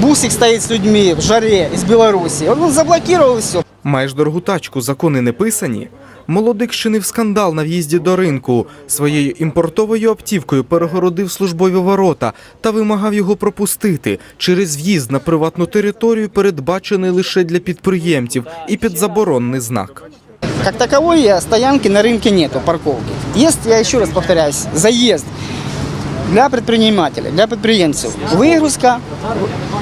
Бусик стоит с людьми в жаре из Беларуси. Он, заблокировал все. Маєш дорогу тачку, закони не писані. Молодик чинив скандал на в'їзді до ринку. Своєю імпортовою автівкою перегородив службові ворота та вимагав його пропустити через в'їзд на приватну територію, передбачений лише для підприємців і під заборонний знак. Как таковой э, стоянки на рынке нету, парковки. Есть, я еще раз повторяюсь, заезд для предпринимателя, для підприємців. Вигрузка,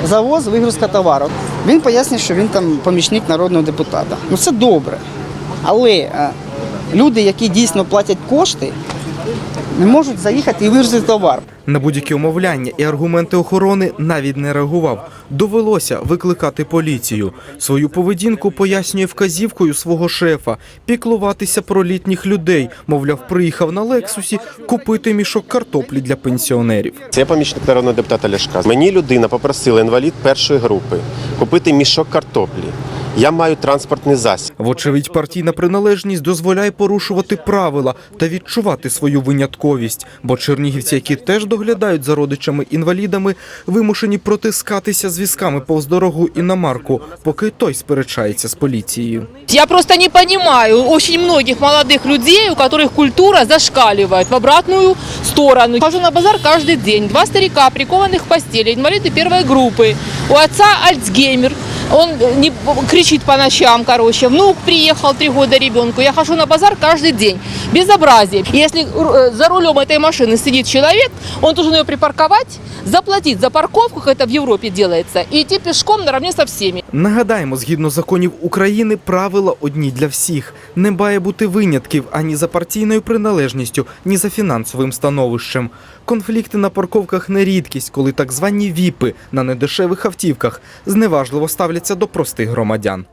завоз, вигрузка товару. Він пояснює, що він там помічник народного депутата. Ну це добре. Але е, люди, які дійсно платять кошти, не можуть заїхати і вигрузити товар. На будь-які умовляння і аргументи охорони навіть не реагував. Довелося викликати поліцію. Свою поведінку пояснює вказівкою свого шефа піклуватися про літніх людей. Мовляв, приїхав на Лексусі купити мішок картоплі для пенсіонерів. Це помічник народного депутата Ляшка. Мені людина попросила інвалід першої групи купити мішок картоплі. Я маю транспортний засіб. Вочевидь, партійна приналежність дозволяє порушувати правила та відчувати свою винятковість, бо чернігівці, які теж доглядають за родичами-інвалідами, вимушені протискатися з візками повз дорогу іномарку, поки той сперечається з поліцією. Я просто не понимаю очень многих молодых людей, у которых культура зашкаливает в обратную сторону. Хожу на базар каждый день. Два старика, прикованных к постели, инвалиды первой группы. У отца Альцгеймер. Он э, не кричит по ночам, короче. Внук приехал три года ребенку. Я хожу на базар каждый день. Безобразие. Если э, за рулем этой машины сидит человек, он должен ее припарковать, заплатить за парковку, как это в Европе делается, и идти пешком наравне со всеми. Нагадаємо, згідно законів України, правила одні для всіх. Не має бути винятків ані за партійною приналежністю, ні за фінансовим становищем. Конфлікти на парковках не рідкість, коли так звані віпи на недешевих автівках зневажливо ставляться до простих громадян.